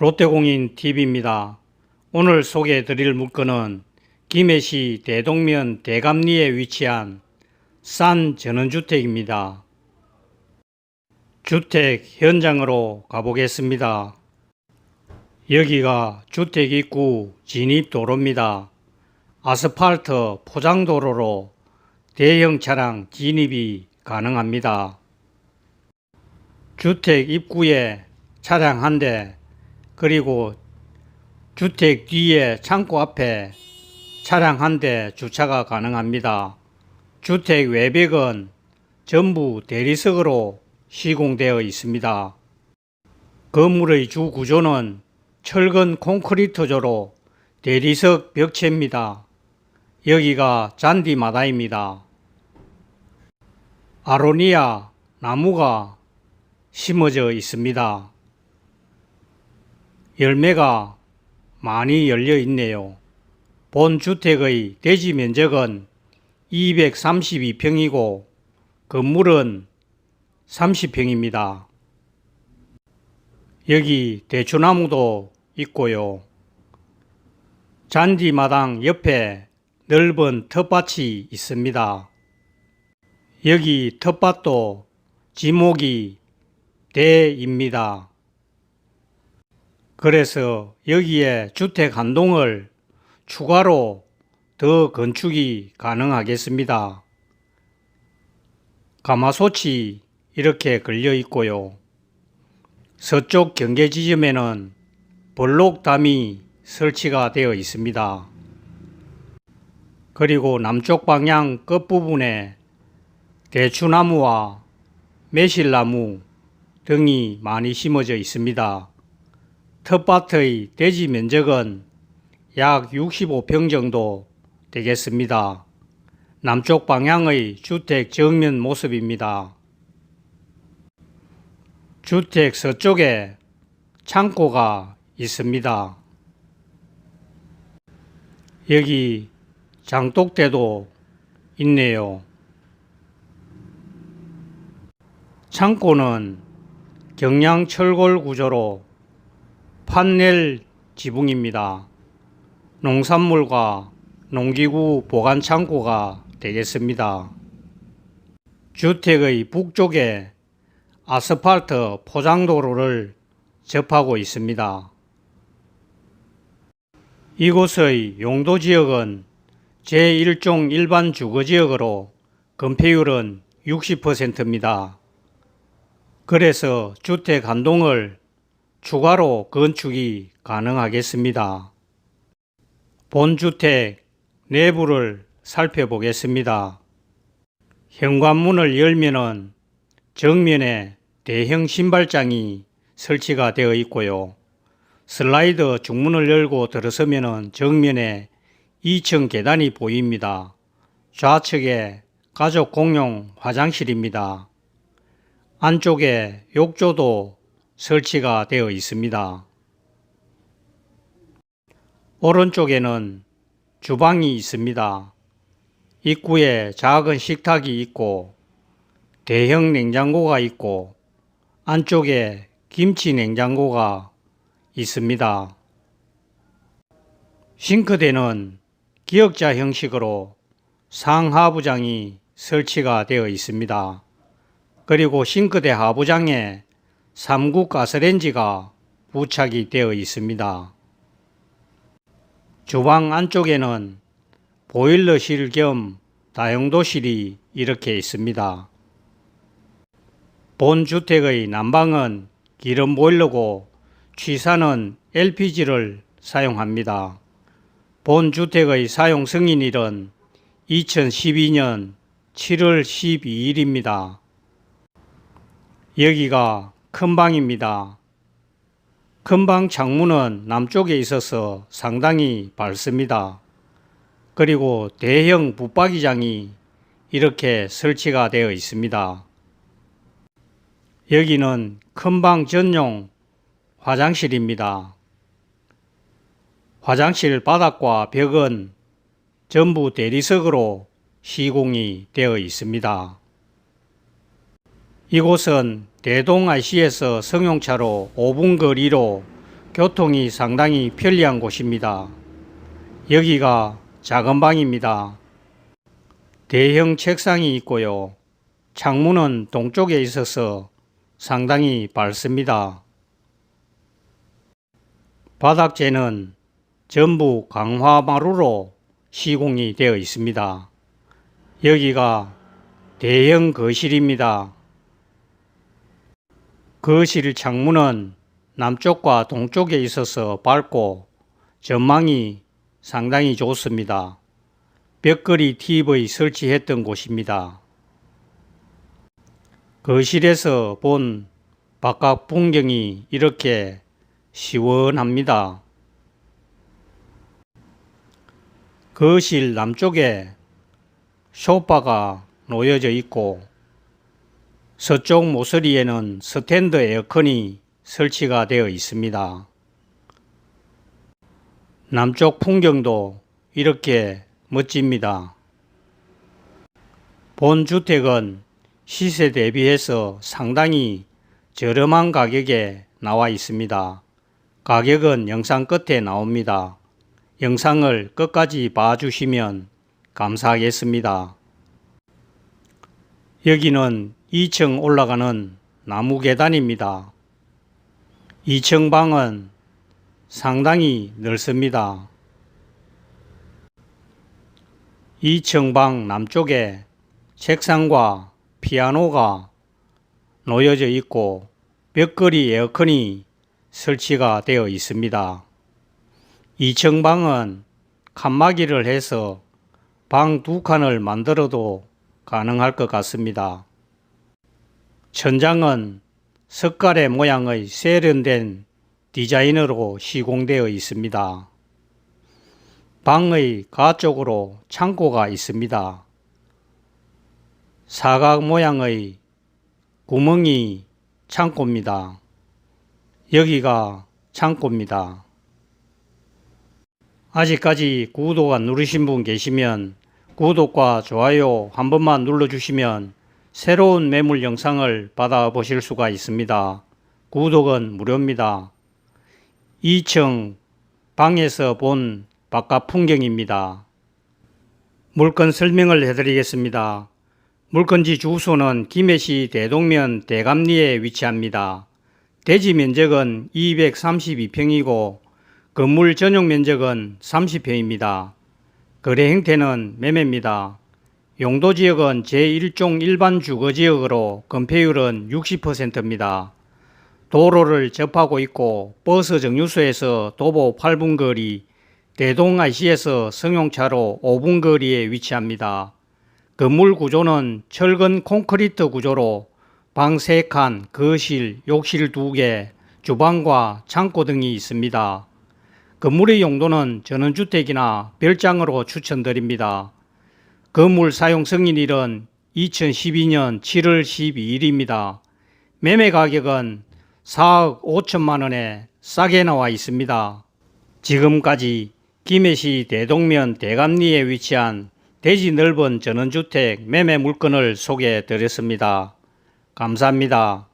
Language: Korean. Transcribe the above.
롯데공인 TV입니다. 오늘 소개해 드릴 물건은 김해시 대동면 대감리에 위치한 싼 전원주택입니다. 주택 현장으로 가보겠습니다. 여기가 주택 입구 진입 도로입니다. 아스팔트 포장도로로 대형 차량 진입이 가능합니다. 주택 입구에 차량 한 대, 그리고 주택 뒤에 창고 앞에 차량 한 대 주차가 가능합니다. 주택 외벽은 전부 대리석으로 시공되어 있습니다. 건물의 주 구조는 철근 콘크리트조로 대리석 벽체입니다. 여기가 잔디마다입니다. 아로니아 나무가 심어져 있습니다. 열매가 많이 열려 있네요. 본 주택의 대지 면적은 232평이고 건물은 30평입니다. 여기 대추나무도 있고요. 잔디마당 옆에 넓은 텃밭이 있습니다. 여기 텃밭도 지목이 대입니다. 그래서 여기에 주택 한 동을 추가로 더 건축이 가능하겠습니다. 가마솥이 이렇게 걸려 있고요. 서쪽 경계 지점에는 블록담이 설치가 되어 있습니다. 그리고 남쪽 방향 끝부분에 대추나무와 매실나무 등이 많이 심어져 있습니다. 텃밭의 대지 면적은 약 65평 정도 되겠습니다. 남쪽 방향의 주택 정면 모습입니다. 주택 서쪽에 창고가 있습니다. 여기 장독대도 있네요. 창고는 경량 철골 구조로 판넬 지붕입니다. 농산물과 농기구 보관 창고가 되겠습니다. 주택의 북쪽에 아스팔트 포장도로를 접하고 있습니다. 이곳의 용도 지역은 제1종 일반 주거 지역으로 건폐율은 60%입니다. 그래서 주택 한 동을 추가로 건축이 가능하겠습니다. 본주택 내부를 살펴보겠습니다. 현관문을 열면은 정면에 대형 신발장이 설치가 되어 있고요. 슬라이드 중문을 열고 들어서면은 정면에 2층 계단이 보입니다. 좌측에 가족 공용 화장실입니다. 안쪽에 욕조도 설치가 되어 있습니다. 오른쪽에는 주방이 있습니다. 입구에 작은 식탁이 있고 대형 냉장고가 있고 안쪽에 김치 냉장고가 있습니다. 싱크대는 기역자 형식으로 상하부장이 설치가 되어 있습니다. 그리고 싱크대 하부장에 3구 가스렌지가 부착이 되어 있습니다. 주방 안쪽에는 보일러실 겸 다용도실이 이렇게 있습니다. 본 주택의 난방은 기름 보일러고 취사는 LPG를 사용합니다. 본 주택의 사용 승인일은 2012년 7월 12일입니다. 여기가 큰 방입니다. 큰방 창문은 남쪽에 있어서 상당히 밝습니다. 그리고 대형 붙박이장이 이렇게 설치가 되어 있습니다. 여기는 큰방 전용 화장실입니다. 화장실 바닥과 벽은 전부 대리석으로 시공이 되어 있습니다. 이곳은 대동IC에서 승용차로 5분 거리로 교통이 상당히 편리한 곳입니다. 여기가 작은 방입니다. 대형 책상이 있고요. 창문은 동쪽에 있어서 상당히 밝습니다. 바닥재는 전부 강화마루로 시공이 되어 있습니다. 여기가 대형 거실입니다. 거실 창문은 남쪽과 동쪽에 있어서 밝고 전망이 상당히 좋습니다. 벽걸이 TV 설치했던 곳입니다. 거실에서 본 바깥 풍경이 이렇게 시원합니다. 거실 남쪽에 소파가 놓여져 있고 서쪽 모서리에는 스탠드 에어컨이 설치가 되어 있습니다. 남쪽 풍경도 이렇게 멋집니다. 본 주택은 시세 대비해서 상당히 저렴한 가격에 나와 있습니다. 가격은 영상 끝에 나옵니다. 영상을 끝까지 봐주시면 감사하겠습니다. 여기는 2층 올라가는 나무 계단입니다. 2층 방은 상당히 넓습니다. 2층 방 남쪽에 책상과 피아노가 놓여져 있고 벽걸이 에어컨이 설치가 되어 있습니다. 2층 방은 칸막이를 해서 방 두 칸을 만들어도 가능할 것 같습니다. 천장은 석가래 모양의 세련된 디자인으로 시공되어 있습니다. 방의 가쪽으로 창고가 있습니다. 사각 모양의 구멍이 창고입니다. 여기가 창고입니다. 아직까지 구독 안 누르신 분 계시면 구독과 좋아요 한 번만 눌러주시면 새로운 매물 영상을 받아보실 수가 있습니다. 구독은 무료입니다. 2층 방에서 본 바깥 풍경입니다. 물건 설명을 해드리겠습니다. 물건지 주소는 김해시 대동면 대감리에 위치합니다. 대지 면적은 232평이고 건물 전용 면적은 30평입니다. 거래 형태는 매매입니다. 용도 지역은 제1종 일반 주거 지역으로 건폐율은 60%입니다. 도로를 접하고 있고 버스 정류소에서 도보 8분 거리, 대동 IC에서 승용차로 5분 거리에 위치합니다. 건물 구조는 철근 콘크리트 구조로 방 3칸, 거실, 욕실 2개, 주방과 창고 등이 있습니다. 건물의 용도는 전원주택이나 별장으로 추천드립니다. 건물 사용 승인일은 2012년 7월 12일입니다. 매매 가격은 4억 5천만 원에 싸게 나와 있습니다. 지금까지 김해시 대동면 대감리에 위치한 대지 넓은 전원주택 매매 물건을 소개해 드렸습니다. 감사합니다.